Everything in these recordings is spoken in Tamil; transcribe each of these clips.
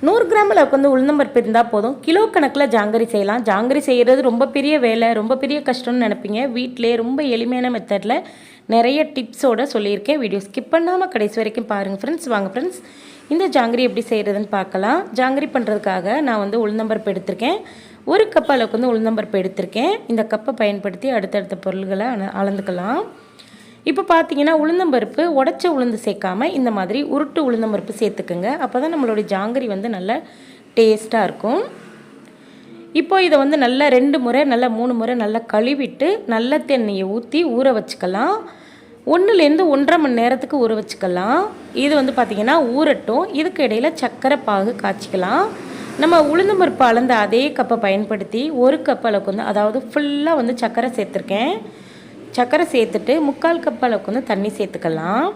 நூறு கிராம் அளவுக்கு வந்து உளுந்தம்பருப்பு இருந்தால் போதும். கிலோ கணக்கில் ஜாங்கரி செய்யலாம். ஜாங்கரி செய்கிறது ரொம்ப பெரிய வேலை ரொம்ப பெரிய கஷ்டம்னு நினைப்பீங்க. வீட்டிலே ரொம்ப எளிமையான மெத்தடில் நிறைய டிப்ஸோட சொல்லியிருக்கேன். வீடியோ ஸ்கிப் பண்ணாமல் கடைசி வரைக்கும் பாருங்கள் ஃப்ரெண்ட்ஸ் வாங்க ஃப்ரெண்ட்ஸ் இந்த ஜாங்கிரி எப்படி செய்கிறதுன்னு பார்க்கலாம். ஜாங்கிரி பண்ணுறதுக்காக நான் வந்து உளுந்தம்பருப்பு எடுத்திருக்கேன். ஒரு கப் அளவுக்கு வந்து உளுந்தம்பருப்பு எடுத்திருக்கேன். இந்த கப்பை பயன்படுத்தி அடுத்தடுத்த பொருள்களை அள- அளந்துக்கலாம். இப்போ பார்த்தீங்கன்னா உளுந்தம்பருப்பு உடச்ச உளுந்து சேர்க்காம இந்த மாதிரி உருட்டு உளுந்தம்பருப்பு சேர்த்துக்குங்க. அப்போ தான் நம்மளுடைய ஜாங்கிரி வந்து நல்ல டேஸ்ட்டாக இருக்கும். இப்போ இதை வந்து நல்லா ரெண்டு முறை நல்லா மூணு முறை நல்லா கழுவிட்டு நல்ல தண்ணியை ஊற்றி ஊற வச்சுக்கலாம். ஒன்றுலேருந்து ஒன்றரை மணி நேரத்துக்கு ஊற வச்சுக்கலாம். இது வந்து பார்த்திங்கன்னா ஊறட்டும். இதுக்கு இடையில் சர்க்கரை பாகு காய்ச்சிக்கலாம். நம்ம உளுந்தம்பருப்பு அளந்த அதே கப்பை பயன்படுத்தி ஒரு கப் அளவுக்கு வந்து அதாவது ஃபுல்லாக வந்து சர்க்கரை சேர்த்துருக்கேன். சர்க்கரை சேர்த்துட்டு முக்கால் கப் அளவுக்கு வந்து தண்ணி சேர்த்துக்கலாம்.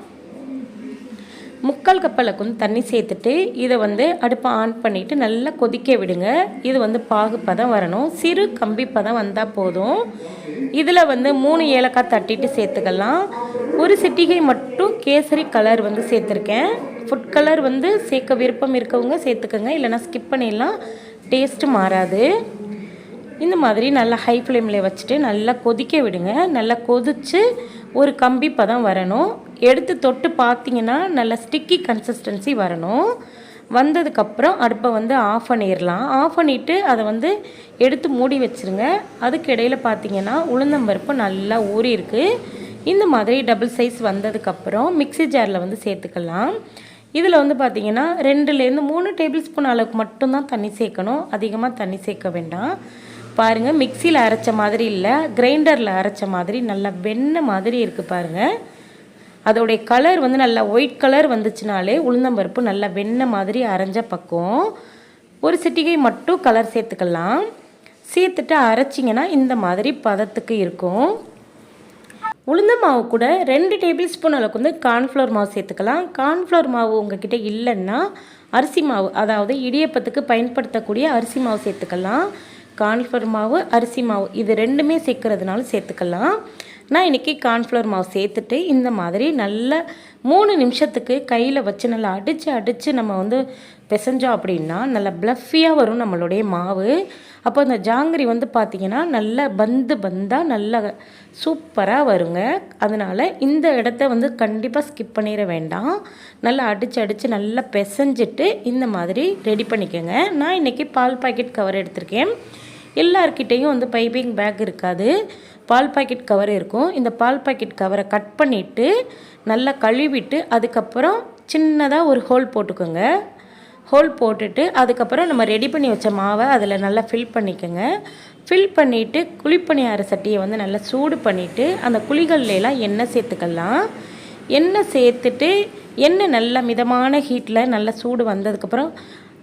முக்கால் கப் அளவுக்கு வந்து தண்ணி சேர்த்துட்டு இதை வந்து அடுப்பை ஆன் பண்ணிவிட்டு நல்லா கொதிக்க விடுங்க. இது வந்து பாகுப்பதம் வரணும். சிறு கம்பி பதம் வந்தால் போதும். இதில் வந்து மூணு ஏலக்காய் தட்டிட்டு சேர்த்துக்கலாம். ஒரு சிட்டிகை மட்டும் கேசரி கலர் வந்து சேர்த்துருக்கேன். ஃபுட் கலர் வந்து சேர்க்க விருப்பம் இருக்கவங்க சேர்த்துக்கோங்க. இல்லைனா ஸ்கிப் பண்ணிடலாம். டேஸ்ட்டு மாறாது. இந்த மாதிரி நல்லா ஹை ஃப்ளேமில் வச்சுட்டு நல்லா கொதிக்க விடுங்க. நல்லா கொதித்து ஒரு கம்பி பதம் வரணும். எடுத்து தொட்டு பார்த்தீங்கன்னா நல்லா ஸ்டிக்கி கன்சிஸ்டன்சி வரணும். வந்ததுக்கப்புறம் அடுப்பை வந்து ஆஃப் பண்ணிடலாம். ஆஃப் பண்ணிவிட்டு அதை வந்து எடுத்து மூடி வச்சுருங்க. அதுக்கு இடையில் பார்த்தீங்கன்னா உளுந்தம்பருப்பு நல்லா ஊறி இருக்குது இந்த மாதிரி டபுள் சைஸ் வந்ததுக்கப்புறம் மிக்ஸி ஜாரில் வந்து சேர்த்துக்கலாம். இதில் வந்து பார்த்திங்கன்னா ரெண்டுலேருந்து மூணு டேபிள் ஸ்பூன் அளவுக்கு மட்டும்தான் தண்ணி சேர்க்கணும். அதிகமாக தண்ணி சேர்க்க வேண்டாம். பாருங்கள் மிக்சியில் அரைச்ச மாதிரி இல்லை கிரைண்டரில் அரைச்ச மாதிரி நல்லா வெண்ணெய் மாதிரி இருக்குது பாருங்கள் அதோடைய கலர் வந்து நல்லா ஒயிட் கலர் வந்துச்சுனாலே உளுந்தம்பருப்பு நல்லா வெண்ணெய் மாதிரி அரைஞ்ச பக்கம் ஒரு சிட்டிகை மட்டும் கலர் சேர்த்துக்கலாம். சேர்த்துட்டு அரைச்சிங்கன்னா இந்த மாதிரி பதத்துக்கு இருக்கும். உளுந்த மாவு கூட ரெண்டு டேபிள் ஸ்பூன் அளவுக்கு வந்து கார்ன்ஃப்ளவர் மாவு சேர்த்துக்கலாம். கார்ன்ஃப்ளவர் மாவு உங்ககிட்ட இல்லைன்னா அரிசி மாவு அதாவது இடியப்பத்துக்கு பயன்படுத்தக்கூடிய அரிசி மாவு சேர்த்துக்கலாம். கார்ன்ஃப்ளவர் மாவு அரிசி மாவு இது ரெண்டுமே சேர்க்கறதுனால சேர்த்துக்கலாம். நான் இன்றைக்கி கார்ன்ஃப்ளவர் மாவு சேர்த்துட்டு இந்த மாதிரி நல்லா மூணு நிமிஷத்துக்கு கையில் வச்சு நல்லா அடித்து அடித்து நம்ம வந்து பிசைஞ்சோம் அப்படின்னா நல்லா ப்ளஃபியாக வரும் நம்மளுடைய மாவு. அப்போ அந்த ஜாங்கிரி வந்து பார்த்திங்கன்னா நல்லா பந்து பந்தாக நல்லா சூப்பராக வருங்க. அதனால் இந்த இடத்த வந்து கண்டிப்பாக ஸ்கிப் பண்ணிட வேண்டாம். நல்லா அடித்து அடித்து நல்லா பிசைஞ்சிட்டு இந்த மாதிரி ரெடி பண்ணிக்கோங்க. நான் இன்றைக்கி பால் பாக்கெட் கவர் எடுத்திருக்கேன். எல்லார்கிட்டேயும் வந்து பைப்பிங் பேக் இருக்காது. பால் பாக்கெட் கவர் இருக்கும். இந்த பால் பாக்கெட் கவரை கட் பண்ணிவிட்டு நல்லா கழுவிட்டு அதுக்கப்புறம் சின்னதாக ஒரு ஹோல் போட்டுக்கோங்க. ஹோல் போட்டுட்டு அதுக்கப்புறம் நம்ம ரெடி பண்ணி வச்ச மாவை அதில் நல்லா ஃபில் பண்ணிக்கோங்க. ஃபில் பண்ணிவிட்டு குழிப்பணியார சட்டியை வந்து நல்லா சூடு பண்ணிவிட்டு அந்த குழிகள்லாம் எண்ணெய் சேர்த்துக்கலாம். எண்ணெய் சேர்த்துட்டு எண்ணெய் நல்லா மிதமான ஹீட்டில் நல்லா சூடு வந்ததுக்கப்புறம்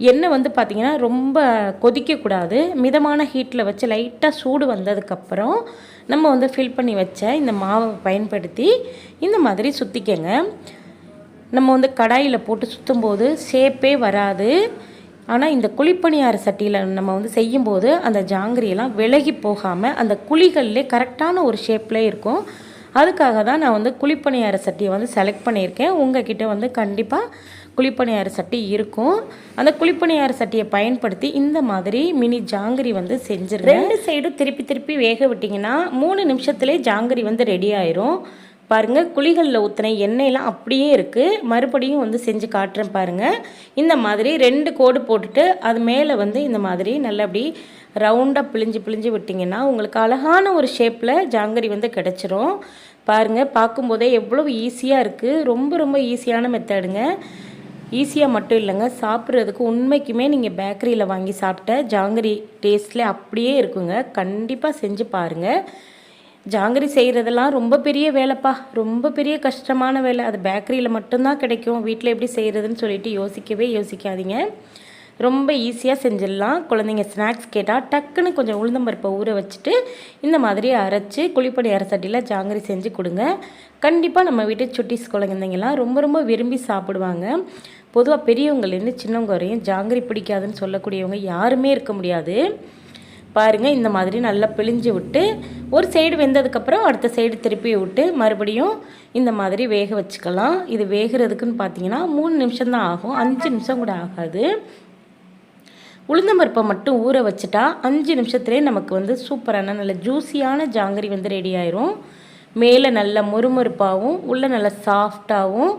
எண்ணெய் வந்து பார்த்திங்கன்னா ரொம்ப கொதிக்கக்கூடாது. மிதமான ஹீட்டில் வச்சு லைட்டாக சூடு வந்ததுக்கப்புறம் நம்ம வந்து ஃபில் பண்ணி வச்ச இந்த மாவை பயன்படுத்தி இந்த மாதிரி சுற்றிக்கங்க நம்ம வந்து கடாயில் போட்டு சுற்றும்போது ஷேப்பே வராது. ஆனால் இந்த குழிப்பணியார சட்டியில் நம்ம வந்து செய்யும்போது அந்த ஜாங்கிரியெல்லாம் விலகி போகாமல் அந்த குழிகள்லே கரெக்டான ஒரு ஷேப்பில் இருக்கும். அதுக்காக தான் நான் வந்து குழிப்பணியார சட்டியை வந்து செலக்ட் பண்ணியிருக்கேன். உங்ககிட்ட வந்து கண்டிப்பாக குழிப்பணியார சட்டி இருக்கும். அந்த குழிப்பணியார சட்டியை பயன்படுத்தி இந்த மாதிரி மினி ஜாங்கிரி வந்து செஞ்சிருக்கேன் ரெண்டு சைடும் திருப்பி திருப்பி வேக விட்டிங்கன்னா மூணு நிமிஷத்துலேயே ஜாங்கிரி வந்து ரெடி ஆயிரும். பாருங்கள் குழிகளில் ஊற்றின எண்ணெயெல்லாம் அப்படியே இருக்குது மறுபடியும் வந்து செஞ்சு காட்டுறேன் பாருங்கள் இந்த மாதிரி ரெண்டு கோடு போட்டுட்டு அது மேலே வந்து இந்த மாதிரி நல்லா அப்படி ரவுண்டாக பிழிஞ்சு பிழிஞ்சு விட்டிங்கன்னா உங்களுக்கு அழகான ஒரு ஷேப்பில் ஜாங்கரி வந்து கிடச்சிரும். பாருங்கள் பார்க்கும்போதே எவ்வளோ ஈஸியாக இருக்குது ரொம்ப ரொம்ப ஈஸியான மெத்தடுங்க ஈஸியாக மட்டும் இல்லைங்க. சாப்பிட்றதுக்கு உண்மைக்குமே நீங்கள் பேக்கரியில் வாங்கி சாப்பிட்ட ஜாங்கரி டேஸ்ட்டில் அப்படியே இருக்குங்க. கண்டிப்பாக செஞ்சு பாருங்கள் ஜாங்கிரி செய்கிறதெல்லாம் ரொம்ப பெரிய வேலைப்பா. ரொம்ப பெரிய கஷ்டமான வேலை. அது பேக்கரியில் மட்டும்தான் கிடைக்கும். வீட்டில் எப்படி செய்கிறதுன்னு சொல்லிட்டு யோசிக்கவே யோசிக்காதீங்க. ரொம்ப ஈஸியாக செஞ்சிடலாம். குழந்தைங்க ஸ்நாக்ஸ் கேட்டால் டக்குன்னு கொஞ்சம் உளுந்தம்பருப்பை ஊற வச்சுட்டு இந்த மாதிரி அரைச்சி குழிப்பணி அரைச்சட்டியில் ஜாங்கிரி செஞ்சு கொடுங்க. கண்டிப்பாக நம்ம வீட்டு சுட்டிஸ் குழந்தைங்கலாம் ரொம்ப ரொம்ப விரும்பி சாப்பிடுவாங்க. பொதுவாக பெரியவங்கள்லேருந்து சின்னவங்க வரையும் ஜாங்கிரி பிடிக்காதுன்னு சொல்லக்கூடியவங்க யாருமே இருக்க முடியாது. பாருங்கள் இந்த மாதிரி நல்லா பிழிஞ்சு விட்டு ஒரு சைடு வெந்ததுக்கப்புறம் அடுத்த சைடு திருப்பி விட்டு மறுபடியும் இந்த மாதிரி வேக வச்சுக்கலாம். இது வேகிறதுக்குன்னு பார்த்தீங்கன்னா மூணு நிமிஷம் தான் ஆகும். அஞ்சு நிமிஷம் கூட ஆகாது. உளுந்தம்பருப்பை மட்டும் ஊற வச்சுட்டா அஞ்சு நிமிஷத்துலேயே நமக்கு வந்து சூப்பரான நல்ல ஜூஸியான ஜாங்கிரி வந்து ரெடி ஆயிரும். மேலே நல்ல மொறுமொறுப்பாகவும் உள்ளே நல்ல சாஃப்டாகவும்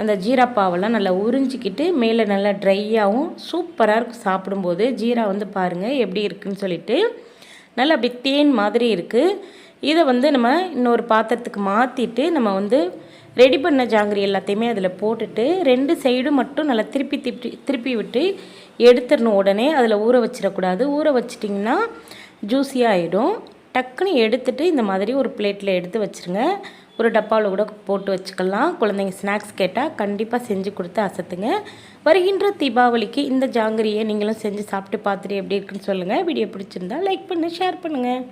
அந்த ஜீரா பாவெல்லாம் நல்லா உறிஞ்சிக்கிட்டு மேலே நல்லா ட்ரையாகவும் சூப்பராக இருக்கும் சாப்பிடும்போது. ஜீரா வந்து பாருங்கள் எப்படி இருக்குன்னு சொல்லிட்டு. நல்லா அப்படி தேன் மாதிரி இருக்குது இதை வந்து நம்ம இன்னொரு பாத்திரத்துக்கு மாற்றிட்டு நம்ம வந்து ரெடி பண்ண ஜாங்கிரி எல்லாத்தையுமே அதில் போட்டுட்டு ரெண்டு சைடும் மட்டும் நல்லா திருப்பி திருப்பி திருப்பி விட்டு எடுத்துடணும் உடனே. அதில் ஊற வச்சிடக்கூடாது. ஊற வச்சிட்டிங்கன்னா ஜூஸியாக ஆகிடும் டக்குன்னு எடுத்துகிட்டு இந்த மாதிரி ஒரு பிளேட்டில் எடுத்து வச்சுருங்க. ஒரு டப்பாவில் கூட போட்டு வச்சுக்கலாம். குழந்தைங்க ஸ்நாக்ஸ் கேட்டால் கண்டிப்பாக செஞ்சு கொடுத்து அசத்துங்க. வருகின்ற தீபாவளிக்கு இந்த ஜாங்கிரியை நீங்களும் செஞ்சு சாப்பிட்டு பார்த்துட்டு எப்படி இருக்குன்னு சொல்லுங்கள் வீடியோ பிடிச்சிருந்தா லைக் பண்ணு ஷேர் பண்ணுங்கள்